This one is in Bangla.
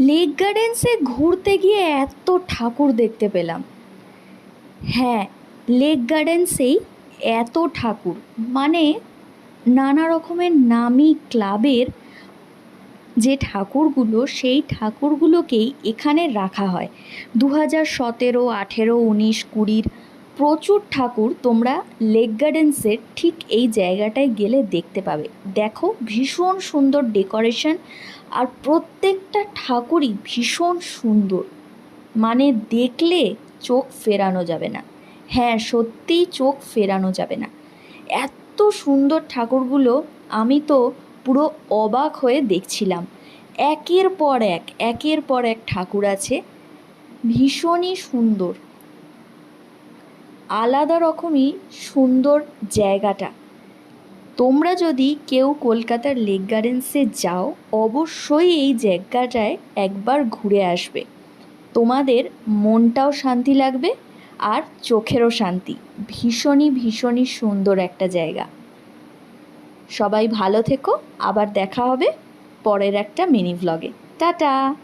লেক গার্ডেন্সে ঘুরতে গিয়ে এত ঠাকুর দেখতে পেলাম। হ্যাঁ লেক গার্ডেন্সেই এত ঠাকুর। মানে নানা রকমের নামি ক্লাবের যে ঠাকুরগুলো, সেই ঠাকুরগুলোকেই এখানে রাখা হয়। দু হাজার সতেরো, আঠেরো, উনিশ, কুড়ির প্রচুর ঠাকুর তোমরা লেক গার্ডেন্সের ঠিক এই জায়গাটায় গেলে দেখতে পাবে। দেখো ভীষণ সুন্দর ডেকোরেশন আর প্রত্যেকটা ঠাকুরই ভীষণ সুন্দর। মানে দেখলে চোখ ফেরানো যাবে না। হ্যাঁ সত্যিই চোখ ফেরানো যাবে না। এত সুন্দর ঠাকুরগুলো আমি তো পুরো অবাক হয়ে দেখছিলাম। একের পর এক, একের পর এক ঠাকুর আছে। ভীষণই সুন্দর। আলাদা রকমই সুন্দর জায়গাটা। তোমরা যদি কেউ কলকাতার লেক গার্ডেন্সে যাও, অবশ্যই এই জায়গাটায় একবার ঘুরে আসবে। তোমাদের মনটাও শান্তি লাগবে আর চোখেরও শান্তি। ভীষণই ভীষণই সুন্দর একটা জায়গা। সবাই ভালো থেকো, আবার দেখা হবে পরের একটা মিনি ভ্লগে টাটা!